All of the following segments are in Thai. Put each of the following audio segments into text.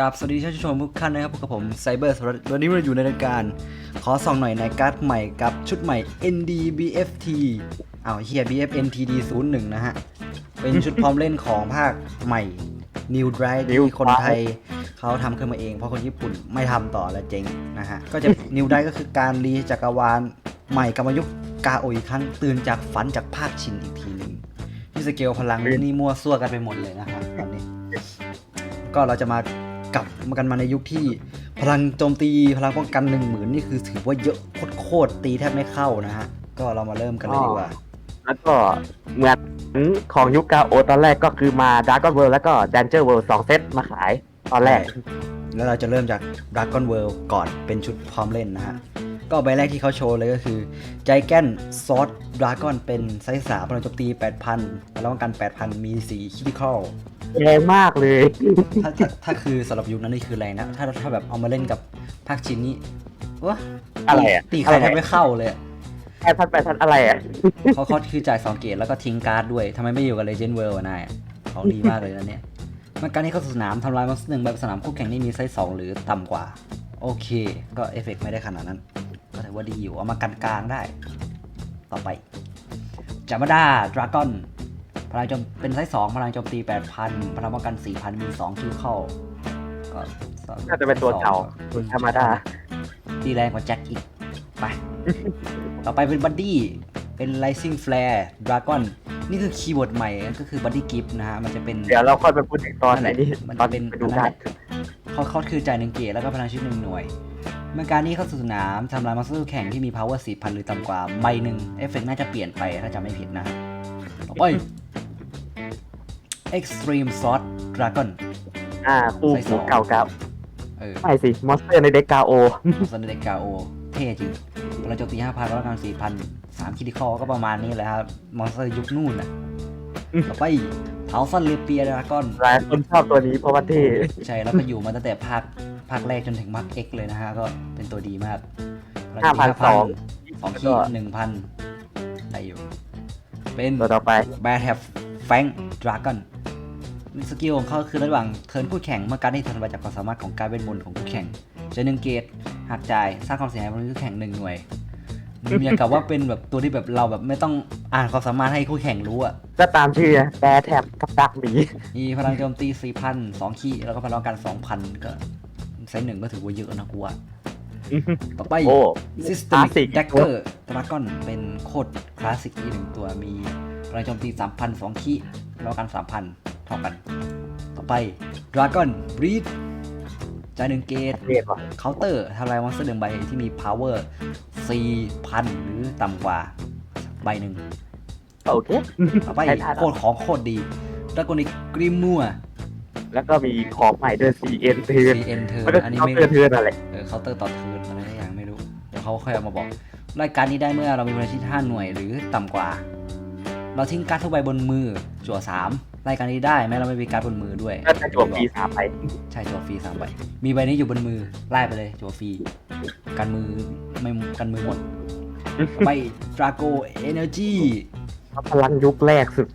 กับสวัสดีท่านผู้ชมทุกท่านนะครับพบกับผมไซเบอร์วันนี้เราอยู่ในรายการ ขอส่องหน่อยในการ์ดใหม่กับชุดใหม่ NDBFT อ้าวเฮีย BFNTD 01นะฮะ เป็นชุดพร้อมเล่นของภาคใหม่ New Drive ที่ New คน Drive ไทยเขาทำขึ้นมาเอง เพราะคนญี่ปุ่นไม่ทำต่อแล้วเจ๊งนะฮะ ก็จะ New Drive ก็คือการรีจักรวาลใหม่กรรมยุคกาโออีกครั้งตื่นจากฝันจากภาคชินอีกทีหนึ่งที่สเกลพลังนี่มั่วซั่วกันไปหมดเลยนะครับตอนนี้ ก็เราจะมา กลับมากันมาในยุคที่พลังโจมตีพลังป้องกันหนึ่งหมื่นนี่คือถือว่าเยอะโคตรๆตีแทบไม่เข้านะฮะ ก็เรามาเริ่มกันเลยดีกว่า แล้วก็เหมือนของยุคกาโอตอนแรกก็คือมา Dragon World แล้วก็ Danger World 2เซตมาขายตอนแรก แล้วเราจะเริ่มจาก Dragon World ก่อนเป็นชุดพร้อมเล่นนะฮะก็ใบแรกที่เขาโชว์เลยก็คือ Giant Sword Dragon เป็นไซส์3พลังโจมตี 8,000พลังป้องกัน 8,000 มี4 critical แรงมากเลยถ้าถ้าถ้าคือสำหรับยุคนั้นนี่คือแรงนะถ้าถ้าแบบเอามาเล่นกับภาคชินนี่วะอะไรอะตีใครแทบไม่เข้าเลยอะแค่ทันไปทันอะไรอะเขาเขาคือจ่ายสองเกตแล้วก็ทิ้งการ์ดด้วยทำไมไม่อยู่กับ Legend World อะนายเขาดีมากเลยนะเนี่ยมันการที่เข้าสู่สนามทำลายมันหนึ่งแบบสนามคู่แข่งที่มีไซส์สองหรือต่ำกว่า โอเค ก็เอฟเฟกต์ไม่ได้ขนาดนั้น ก็ถือว่าดีอยู่เอามากันกลางได้ ต่อไปจามาดาดราก้อน พลังโจมเป็นไซส์สองพลังโจมตี8,000พลังป้องกัน4,000มี2คิวเข้าก็สองน่าจะเป็นตัวเก่า ธรรมดา ตีแรงกว่าแจ็คอีก ไป ต่อไปเป็นบัดดี้เป็น Rising Flare Dragon นี่คือคีย์เวิร์ดใหม่ก็คือ Buddy Gift นะฮะ มันจะเป็น เดี๋ยวเราค่อยไปพูดถึงตอนไหนนี่มันตอนเป็นไปดูนั่นกัแหนละเขาเขาคือจ่ายหนึ่งเกตแล้วก็พลังชีวิตหนึ่งหน่วย เมื่อการนี้เข้าสู่สนามทำลายมอนสเตอร์แข่งที่มี power 4,000 หรือต่ำกว่าใบหนึ่งเอฟเฟกต์น่าจะเปลี่ยนไปถ้าจำไม่ผิดนะ ต่อไป Extreme Sword Dragon อ่าคู่ใส่สองเก่ากับเออไม่สิ มอนสเตอร์ในเด็กกาโอซันเดกาโอ เท่จริงพลังโจมตี5,000แล้วกัน4,000 3คิดิคอก็ประมาณนี้แหละครับ มอนสเตอร์ยุคนู่นน่ะอืมต่อไปเทาซันเลเปียดราก้อนหลายคนชอบตัวนี้เพราะว่าเท่ใช่แล้วก็อยู่มาตั้งแต่ภาคภาคแรกจนถึงภาค X เลยนะฮะ ก็เป็นตัวดีมากห้าพันสองสองขีดหนึ่งพันได้อยู่ เป็นตัวต่อไปแบทแฮฟแฟงดราก้อน สกิลของเขาคือระหว่างเทิร์นคู่แข่งเมื่อการได้ทันมาจากความสามารถของการเป็นมนต์ของคู่แข่งจะหนึ่งเกตหากจ่ายสร้างความเสียหายบนคู่แข่งหนึ่งหน่วยมันอย่างกับว่าเป็นแบบตัวที่แบบเราแบบไม่ต้องอ่านความสามารถให้คู่แข่งรู้อะก็ตามชื่อแบร์แท็บกับดักหมีมีพลังโจมตี4,000 2ขีแล้วก็พลังกัน2,000ก็ไซส์หนึ่งก็ถือว่าเยอะนะกูว่าต่อไปโอ้ Systemic Classic Dagger Dragon เป็นโคตรคลาสสิกอีกหนึ่งตัวมี พลังโจมตี 3,000 2ขีแล้วกัน 3,000เท่ากัน ต่อไป Dragon Breed จ่ายหนึ่งเกตเรียกว่าเคาน์เตอร์ทำลายมอนสเตอร์หนึ่งใบที่มี power 4,000 หรือต่ำกว่าใบหนึ่งโอเคต่อไปใช่ได้โคตรของโคตรดีดราก้อนิกกริมมัวแล้วก็มีของใหม่ด้วย CN เทือน CN เธอมันก็อันนี้เขาไม่เตือนเทือนอะไรเออเคาน์เตอร์ต่อเทิร์นอะไรสักอย่างไม่รู้ เดี๋ยวเขาค่อยเอามาบอก รายการนี้ได้เมื่อเรามีพลังชีวิต5หน่วยหรือต่ำกว่า เราทิ้งการ์ดทุกใบบนมือจั่ว3รายการนี้ได้แม้เราไม่มีการ์ดบนมือด้วยก็จะจวบปีสามไปใช่จั่วฟรี3ใบมีใบนี้อยู่บนมือไล่ไปเลยจั่วฟรีกันมือไม่กันมือหมดไปดราโกเอเนอร์จี พลังยุคแรกสุด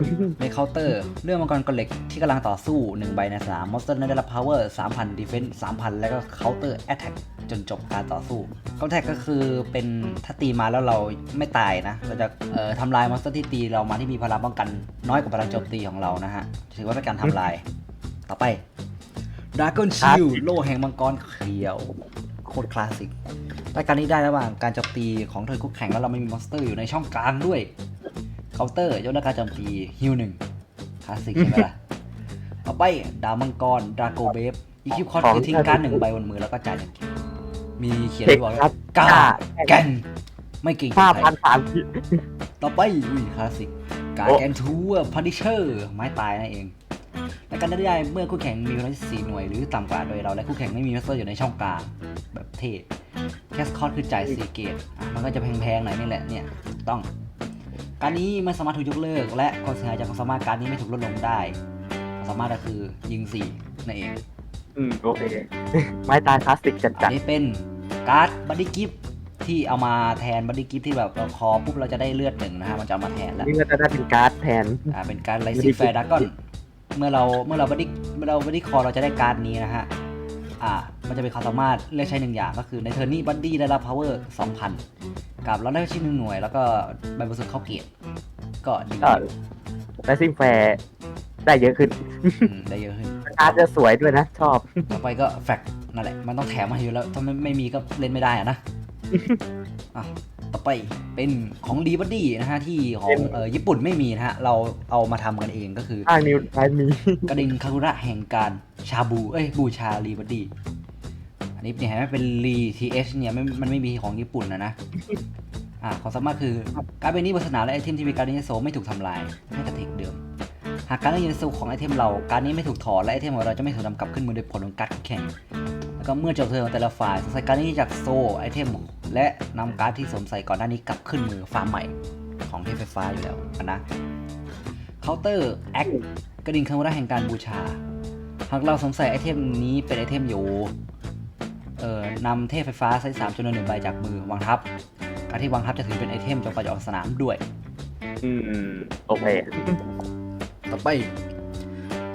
ในเคาน์เตอร์ เรื่องมังกรกลเหล็กที่กำลังต่อสู้ 1 ใบในสนามมอนสเตอร์นั้นได้รับ power 3,000 defense 3,000 แล้วก็ counter attack จนจบการต่อสู้ counter attack ก็คือเป็นถ้าตีมาแล้วเราไม่ตายนะ เราจะเอ่อทำลายมอนสเตอร์ที่ตีเรามาที่มีพลังป้องกัน น้อยกว่าพลังโจมตีของเรานะฮะ ถือว่าเป็นการทำลาย ต่อไป Dragon Shield โล่แห่งมังกรเขียวโคตรคลาสสิกรายการนี้ได้ระหว่างการโจมตีของเธอคู่แข่งแล้วเราไม่มีมอนสเตอร์อยู่ในช่องกลางด้วย เคาน์เตอร์ยกเลิกการโจมตีฮิวหนึ่งคลาสสิกใช่ไหมล่ะต่อไปดาวมังกรดราโกเบฟอีคิปคอร์ของคือทิ้งการ์ดหนึ่งใบบนมือแล้วก็จ่ายหนึ่งเกมมีเขียนไว้บอกเทคครัว่าบกล้ากล้าแก่นไม่เก่งห้าใครพันสามต่อไปอุ้ยคลาสสิกการโอ้แกนทัวร์พันิเชอร์ไม้ตายนั่นเอง และการได้เมื่อคู่แข่งมีพลังที่สี่หน่วยหรือต่ำกว่าโดยเราและคู่แข่งไม่มีมัสเตอร์อยู่ในช่องกลางแบบเท่แคสคอร์คือจ่ายสี่เกตอะมันก็จะแพงๆหน่อยนี่แหละเนี่ยถูกต้อง การนี้ไม่สามารถถูกยกเลิก และความเสียหายจากความสามารถการนี้ไม่ถูกลดลงได้ความสามารถก็คือยิงสี่นั่นเองอืมโอเค ไม้ตายคลาสสิกจัดอัจันดนี้เป็นการ์ดบัดดี้กิฟที่เอามาแทนบัดดี้กิฟที่แบบเราคอปุ๊บเราจะได้เลือดหนึ่งนะฮะมันจะเอามาแทนแล้ว นี่ก็จะได้เป็นการ์ดแทน อ่าเป็นการไลซิแฟร์ดักกอนเมื่อเราเมื่อเราบัดดี้เมื่อเราบัดดี้คอเราจะได้การ์ดนี้นะฮะ อ่า มันจะเป็นความสามารถเลือกใช้หนึ่งอย่างก็คือในเทอร์นี้บัดดี้ได้รับ power 2,000กับเราได้ชิ้นหนึ่งหน่วย แล้วก็ใบบริสุทธิ์เข้าเกียรติก็ดีก็และซิ่งแฟร์ได้เยอะขึ้นอืมได้เยอะขึ้น อาร์ตจะสวยด้วยนะ ชอบ ต่อไปก็แฟกนั่นแหละ มันต้องแถมมาให้อยู่แล้ว ถ้าไม่ไม่มีก็เล่นไม่ได้อะนะ อะ ต่อไปเป็นของดีบัดดี้นะฮะ ที่ของเอ่อญี่ปุ่นไม่มีนะฮะ เราเอามาทำกันเองก็คือ อ้างนิวไลท์มี กระดิ่งคากุระแห่งการชาบู เอ้ยบูชารีบัดดี้ อันนี้เนี่ยเห็นไหมเป็น รีทีเอชเนี่ยไม่มันไม่มีของญี่ปุ่นนะนะ อ่าความสามารถคือการเป็นนี้บนสนามและไอเทมที่มีการดินโซไม่ถูกทำลายให้กระติกเดิม หากการดินโซของไอเทมเรา การนี้ไม่ถูกถอนและไอเทมของเราจะไม่ถูกนำกลับขึ้นมือโดยผลของการดแข่ง แล้วก็เมื่อจบเทิร์นของแต่ละฝ่ายใส่การดนี้จากโซไอเทมและนำการดที่สวมใส่ก่อนหน้านี้กลับขึ้นมือฟาร์มใหม่ของเทพไฟฟ้าอยู่แล้วอะนะเคาน์เตอร์แอคกระดิ่งคามุระแห่งการบูชา หากเราสวมใส่ไอเทมนี้เป็นไอเทมอยู่ เอ่อนำเทพไฟฟ้าไซส์สามจำนวนหนึ่งใบจากมือวางทับการที่วางทับจะถือเป็นไอเทมจนกว่าจะออกสนามด้วย อืม โอเค ต่อไป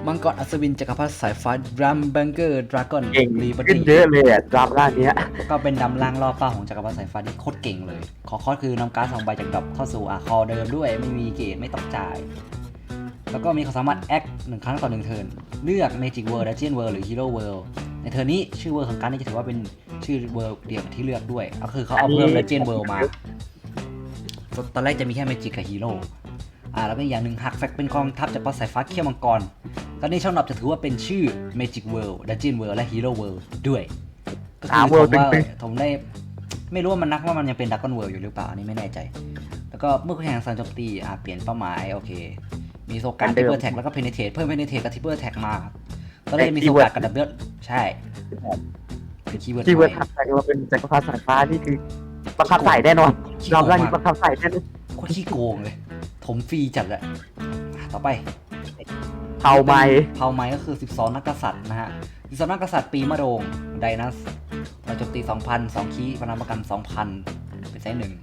มังกรอัศวินจักรพรรดิสายฟ้าดรัมแบงเกอร์ดราก้อนเก่งรีบัตขึ้นเยอะเลยอะดราม่าเนี้ย ก็เป็นดำล่างล่อเป้าของจักรพรรดิสายฟ้าที่โคตรเก่งเลย ขอคอสคือนำการ์ดสองใบจากดรอปเข้าสู่อาคอเดิมด้วย ไม่มีเกตไม่ต้องจ่าย แล้วก็มีความสามารถแอคหนึ่งครั้งต่อหนึ่งเทิร์นเลือก Magic World Dungeon World หรือ Hero World ในเทิร์นนี้ชื่อเวอร์ของการดนี้จะถือว่าเป็นชื่อเวอร์เดียวกับที่เลือกด้วย ก็คือเขาเอาเพิ่ม Legend World มา ตอนแรกจะมีแค่ Magic กับ Hero อ่าแล้วก็อีกอย่างหนึ่งหักแฟกเป็นกองทัพจากปราสาทฟ้าเขี้ยวมังกร ตอนนี้ช่องดับจะถือว่าเป็นชื่อ Magic World Dungeon World และ Hero World ด้วย ก็คืสามอผม World ว่าตึงผมได้ไม่รู้ว่ามันนักว่ามันยังเป็นดักกอนเวิร์อยู่หรือเปล่าอันนี้ไม่แน่ใจ แล้วก็เมื่อคู่แข่งสันโจมตีอ่าเปลี่ยนเป้าหมายโอเค มีโซการเหมืทิอนปเดิมเปอร์แท็กแล้วก็เพนเทตเพิ่มเพนเทตกับทิปเปอร์แท็กมา ตอนแรกแต่มีคีโซย์เวิร์กาดกับดับเบิลใช่เป็นคีย์เวิร์ดที่เวิร์ดใหม่ทับแต่งมาเป็นจักรพรรดิสายฟ้านี่คือบังคับใส่แน่นอนขี้รอบโกแรกงนี่มาบักงคับใส่แน่นอนโคตรขี้โกงเลยถมฟรีจัดเลยอะต่อไปเผาไม้เผาไม้ก็คือ 12 นักกษัตริย์นะฮะ 12 นักกษัตริย์ปีมะโรงไดนัสเราโจมตี 2,000 2 คีพลังประกัน 2,000 เป็นไซส์หนึ่ง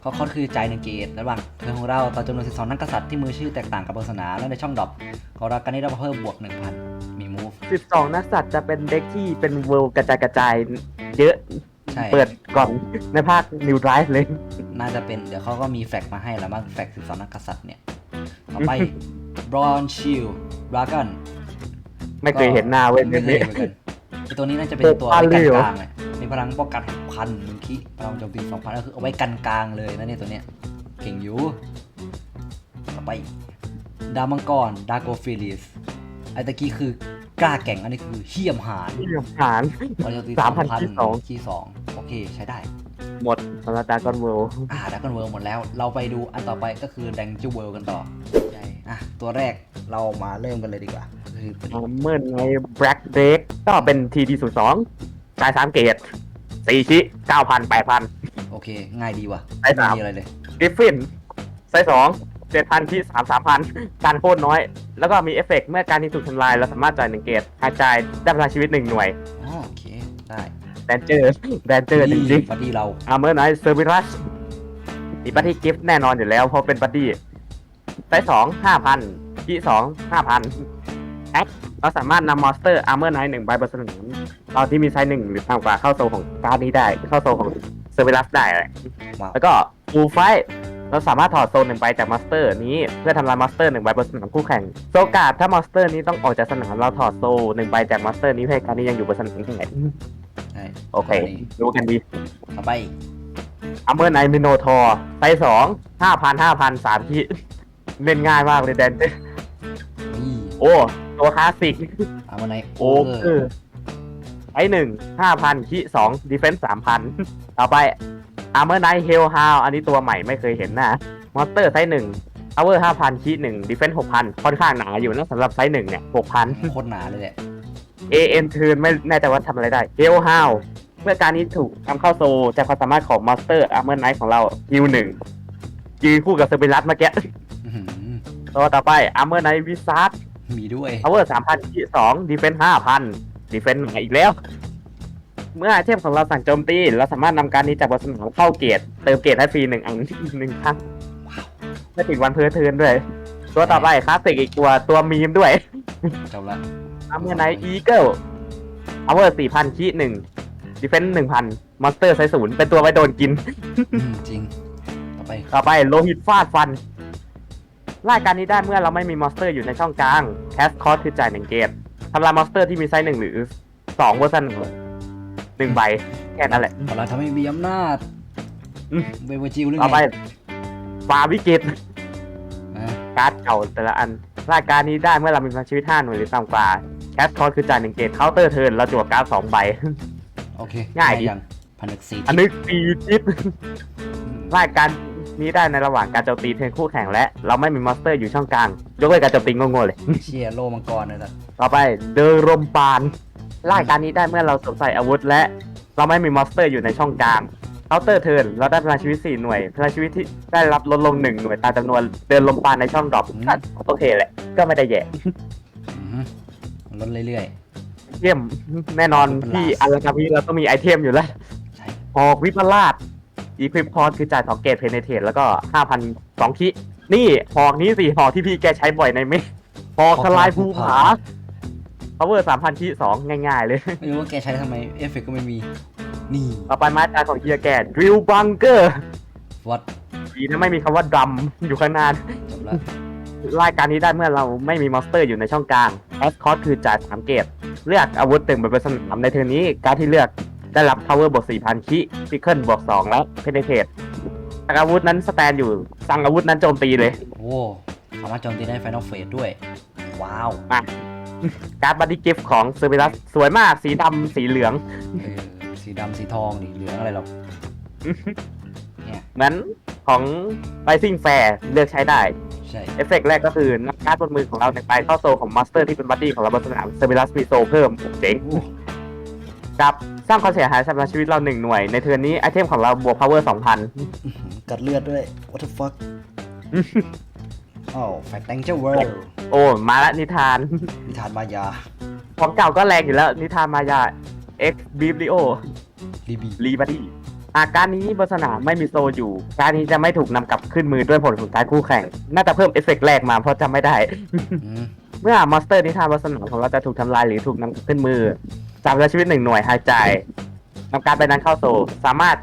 เขาคอนคือใจายหนึ่งเกตระหว่างเทิร์นของเราต่อจำนวน 12 นักกษัตริย์ที่มือชื่อแตกต่างกับบนสนามและในช่องดรอปของเราการนี้เราเพิ่มบวก 1,000มีมูฟ 12 นักสัตว์จะเป็นเด็กที่เป็นเวิลด์กระจายกระจายเยอะ ใช่เปิดก่อนในภาค New Drive เลย น่าจะเป็นเดี๋ยวเขาก็มีแฟกมาให้แล้วบ้างแฟก12นักกษัตริย์เนี่ย ต่อไปบรอนชิลดราก้อนไม่เคยเห็นหน้าเว้ยไม่เคยเนี่ยเหมือนกันไอตัวนี้น่าจะเป็นตัวหกพันไว้กันเลยเหรอกลางเลยมีพลังป้องกันพันหนึ่งคิพลังโจมตีสองพันก็คือเอาไว้กันกลางเลยนะเนี่ยตัวเนี้ยเก่งอยู่ ต่อไปดามังกรดาโกฟิลิส ไอตะกี้คือกล้าแก่งอันนี้คือเหี้ยมหานที่หารพลังโจมตีสามพัน2,000ที่สอง คีสองโอเคใช้ได้ หมดสำหรับดากอนเวิลด์อ่าดักกันเวิร์หมดแล้ว เราไปดูอันต่อไปก็คือแดงจูเวิร์กันต่อใช่อะตัวแรกเรามาเริ่มกันเลยดีกว่าก็คือตัวนี้เมื่อใน Black Drake ก็เป็น TD 0 2จ่าย3เกต4ชิ9,000 8,000โอเค ง่ายดีว่ะไอ้ไม่สาม มีอะไรเลย Griffin ไซส์ 2 7,000ที่3 3,000การโคตรน้อย แล้วก็มีเอฟเฟกต์เมื่อการที่ถูกทำลายเราสามารถจ่าย1เกตหากจ่ายได้พลังชีวิต1หน่วยอ๋อโอเค ได้แดนเจอร์แดนเจอร์จริงบัดดี้เราๆอาร์เมอร์ไนท์เซอร์วิรัสมีบัตตี้กิฟต์แน่นอนอยู่แล้วเพราะเป็นบัตตี้ไซส์2 5,000ที่2 5,000แอคเราสามารถนำมอนสเตอร์อาร์เมอร์ไนท์หนึ่งใบบนสนามตอนที่มีไซส์หนึ่งหรือต่ำกว่าเข้าโซลของการดนี้ได้ เข้าโซลของเซอร์วิรัสได้เลยว้าวแล้วก็ฟูลไฟ เราสามารถถอดโซนหนึ่งใบจากมอนสเตอร์นี้เพื่อทำลายมอนสเตอร์หนึ่งใบบนสนามคู่แข่งโซกาดถ้ามอนสเตอร์นี้ต้องออกจากสนามเราถอดโซลหนึ่งใบจากมอนสเตอร์นี้ให้การนี้ยังอยู่บนสนามแข่งใช่โอเครู้กันดีต่อไปอัมเบอร์ไนมิโนทอร์ไซสองห้าพันห้าพันสามที่เล่นง่ายมากเลยแดนเจนี่โอ้ตัวคลาสสิกเอามาในโอ้คือไอหนึ่งห้าพันที่สองดีเฟนส์สามพันต่อไป อาร์เมอร์ไนท์เฮลฮาวอันนี้ตัวใหม่ไม่เคยเห็นนะมอนสเตอร์ไซส์หนึ่งพาวเวอร์ห้าพันคีหนึ่งดีเฟนส์หกพันค่อนข้างหนาอยู่นะสำหรับไซส์หนึ่งเนี่ยหกพันโคตรหนาเลยแหละเอเอ็นทืนไม่แน่ใจว่าทำอะไรได้เฮลฮาวเมื่อการนี้ถูกทำเข้าโซลจากความสามารถของมอนสเตอร์อาร์เมอร์ไนท์ของเราฮิวหนึ่งยืนคู่กับเซอร์เบรัสเมื่อกี้อื้อหือตัวต่อไปอาร์เมอร์ไนท์วิซาร์ดมีด้วยพาวเวอร์สามพันที่สองดีเฟนส์ห้าพันดีเฟนส์มาอีกแล้ว เมื่อไอเทมของเราสั่งโจมตี เราสามารถนำการนี้จากบนสนามเข้าเกตเติมเกตให้ฟรีหนึ่งอันหนึ่งครั้งไม่ติดวันเพอเทิร์นด้วย ตัวต่อไปคลาสสิกอีกตัวตัวมีมด้วยจบละอาร์เมอร์ไนท์อีเกิล power 4,000คีหนึ่ง defense 1,000 monster ไซส์ศูนย์เป็นตัวไว้โดนกิน อืมจริง ต่อไปต่อไปโลหิตฟาดฟันรายการนี้ได้เมื่อเราไม่มีมอนสเตอร์อยู่ในช่องกลาง cast cost คือจ่ายหนึ่งเกตทำลายมอนสเตอร์ที่มีไซส์หนึ่งหรือสองเวอร์ชัน หนึ่งใบแค่นั้นแหละพลังทำให้มีอำนาจอืมเวเวอร์จิวหรือต่อไปไงฟาวิกตอ่าการ์ดเก่าแต่ละอันรายการนี้ได้เมื่อเรามีพลังชีวิต5หน่วยหรือต่ำกว่า cast cost คือจ่ายหนึ่งเกตเคาน์เตอร์เทิร์นเราจั่วการ์ดสองใบ โอเคง่ายดิยังผนึกสีอันนึกปีจิตรายการนี้ได้ในระหว่างการโจมตีเทิร์นคู่แข่งและ เราไม่มีมอนสเตอร์อยู่ช่องกลางยกเว้นการโจมตีโง่ๆเลย เชียโลมังกรเลยสัตว์ต่อไปเดอรมปาน รายการนี้ได้เมื่อเราสวมใส่อาวุธและ เราไม่มีมอนสเตอร์อยู่ในช่องกลางเคาน์เตอร์เทิร์นเราได้พลังชีวิต4หน่วยพลังชีวิตที่ได้รับลดลง1หน่วยตามจำนวนเดินลมปานในช่องดรอปก็โอเคแหละ ก็ไม่ได้แย่อือฮึลดเรื่อยเยี่ยมแน่นอนเป็นที่ลาสอาราคาพีเราต้องมีไอเทมอยู่แล้วๆ ใช่หอกวิปลาสอีควิปคอร์คือจ่ายสองเกตเพเนเทตแล้วก็5,000สองคินี่หอกนี้สิหอกที่พี่แกใช้บ่อยในเมฆหอกทลายภูผา power 3,000คิสองง่ายๆ เลย ไม่รู้ว่าแกใช้ทำไม เอฟเฟกต์ก็ไม่มี นี่ต่อไปไม้ตายของเฮียแกดริลบังเกอร์วัดดีนะไม่มีคำว่าดรัมอยู่ข้างหน้า จบละรายการนี้ได้เมื่อเราไม่มีมอนสเตอร์อยู่ในช่องกลางแอสคอร์คือจ่าย3เกตเลือกอาวุธตึงเป็นสนามในเทอร์นนี้ การดที่เลือกได้รับ power บวก4,000คิฟิเคิลบวก2และเพเนเทตอาวุธนั้นสแตนอยู่ สั่งอาวุธนั้นโจมตีเลย โอ้สามารถโจมตีได้ไฟนอลเฟสด้วย ว้าวมา การ์ดบัดดี้กิฟต์ของเซอร์เ l ลัสสวยมากสีดำสีเหลือง เออสีดำสีทองดิเหลืองอะไรหรอกเนี่ยเหมือนของ Rising Fair เลือกใช้ได้ ใช่เอฟเฟกต์แรกก็คือนักการ์ดบนมือของเราในงใบเข้าโซของมาสเตอร์ที่เป็นบัดดี้ของเราบนสนามเซอร์เ l ลัสมีโซเพิ่มเจ๋งโอ้กับสร้างความเสียหายสำหรับชีวิตเราหนึ่งหน่วย ในเทิร์นนี้ไอเทมของเราบวก power 2,000อื้อหือกัดเลือดด้วย what the fuck อ้าวแฟกแตงเจอร์เวิร์โอ้มาละนิทาน นิทานมายาของเก่าก็แรงอยู่แล้ว นิทานมายา X b i b l i o ลีบีรีบัดดี้อาการนี้บนสนามไม่มีโซอยู่ การนี้จะไม่ถูกนำกลับขึ้นมือด้วยผลของการคู่แข่ง น่าจะเพิ่มเอฟเฟกต์แรกมาเพราะจำไม่ได้อืมเมื่อมอนสเตอร์นิทานบนสนามของเราจะถูกทำลายหรือถูกนำกลับขึ้นมือจำและชีวิตหนึ่งหน่วยหายใจนำการไปนั้นเข้าโซสามารถ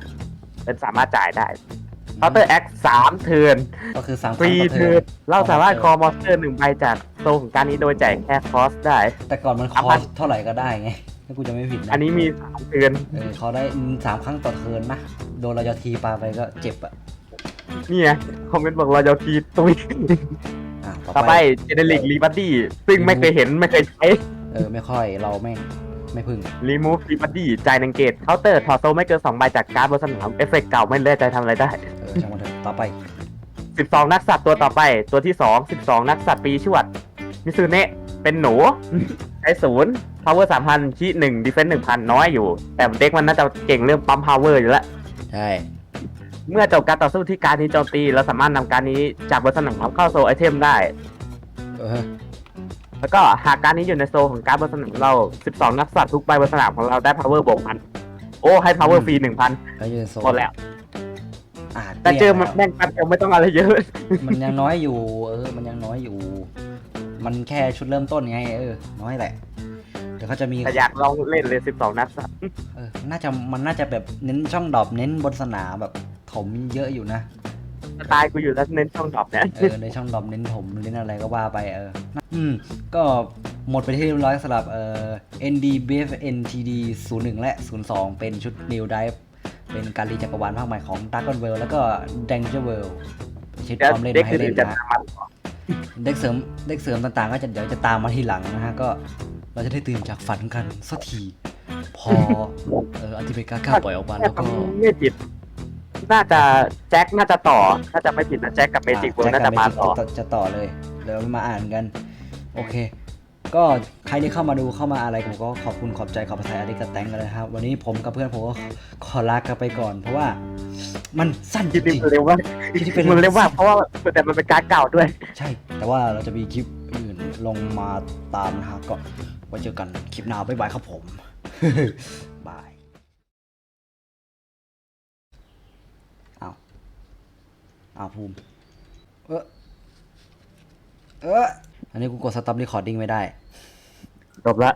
เป็นสามารถจ่ายได้เคาน์เตอร์แอคสามเทิร์นก็คือสามฟรีต่อเทิร์นเราสามารถคอมอนสเตอร์หนึ่งใบจากโซของการนี้โดยจ่ายแค่คอสได้ แต่ก่อนมันคสามอพันสเท่าไหร่ก็ได้ไง ถ้ากูจะไม่ผิดนะ อันนี้มีสามเทิร์นเออเขาได้สามครั้งต่อเทิร์นนะ โดนเราจะทีปาไปก็เจ็บอะนี่ไงคอมเมนต์บอกเราจะทีตุยอะต่ต่ออไปไปเจเนริกรีบัดดี้ซึ่งไม่เคยเห็นไม่เคยใช้ เออไม่ค่อยเราแม่ง ไม่พึ่ง รีมูฟรีบัดดี้จ่ายหนึ่งเกตเคาน์เตอร์ถอดโซไม่เกินสองใบจากการ์ดบนสนามเอฟเฟกต์เก่าไม่แน่ใจทำอะไรได้ เออช่างมันเถอะต่อไป12 นักสัตว์ตัวต่อไปตัวที่ 2 12 นักสัตว์ปีชวด มิซูเนะ เป็นหนู ใช้ศูนย์ power 3,000ชี้หนึ่ง defense 1,000น้อยอยู่ แต่เด็กมันน่าจะเก่งเรื่องปั๊ม power อยู่แล้ว ใช่เมื่อจบการต่อสู้ที่การนี้โจมตี เราสามารถนำการนี้จากบนสนามเข้าโซไอเทมได้ เออ แล้วก็หากการนี้อยู่ในโซของการดบนสนามเรา 12 นักสัตว์ทุกใบบนสนามของเราได้ power บวกพันโอ้ให้ power ฟรี1,000แล้วยืนโซหมดแล้ว อะแต่เจอมันกลี้ยงแม่งปันเดียวไม่ต้องอะไรเยอะแล้วมันยังน้อยอยู่ เออ มันยังน้อยอยู่ มันแค่ชุดเริ่มต้นไง เออ น้อยแหละ เดี๋ยวเขาจะมี แต่อยากลองเล่นเลย 12 นักสัตว์เออ น่าจะ มันน่าจะแบบเน้นช่องดรอปเน้นบนสนามแบบถมเยอะอยู่นะ สไตล์กูอยู่แล้วเน้นช่องดรอปเนี่ยเออในช่องดรอปเน้นถมเน้นอะไรก็ว่าไปเอออืมก็หมดไปที่เรียบร้อยสำหรับเอ่อ ND BF NTD 01 และ 02 เป็นชุด New Dive เป็นการรีจักรวาลภาคใหม่ของ Dragon World แล้วก็ Danger World ชุดเดี๋ยวความเล่นเด็กมาให้คือเล่นจะนะตามมาต่อเด็กเสริมเด็กเสริมต่างๆ ก็จะเดี๋ยวจะตามมาทีหลังนะฮะ ก็เราจะได้ตื่นจากฝันกันสักที พอเอออันติเมกาก้าปล่อยออกมาแล้วก็ไม่ผิด น่าจะแจ็คน่าจะต่อน่าจะไม่ผิดนะแจ็คกับเมจิกเวิร์แจ็คน่ากัจะบมา Magic ต่อ จะจะต่อเลยเดี๋ยวมาอ่านกัน โอเค ก็ใครที่เข้ามาดูเข้ามาอะไรผมก็ขอบคุณขอบใจขอบพระทัยอาริกาแตงกันเลยนะครับ วันนี้ผมกับเพื่อนผมก็ขอลากันไปก่อน เพราะว่ามันสั้นจคลิปนี้ริงมันเร็วว่าๆคลิปที่เป็น มันเร็วว่าเพราะว่าแต่มันเป็นการดเก่าด้วยใช่ แต่ว่าเราจะมีคลิปอื่นลงมาตามนะฮะก็ไว้เจอกันคลิปหน้าบ๊ายบายครับผม บายเอาเอาภูมิ เออเอออันนี้กูกดสต็อปรีคอร์ดิ้งไม่ได้ จบละ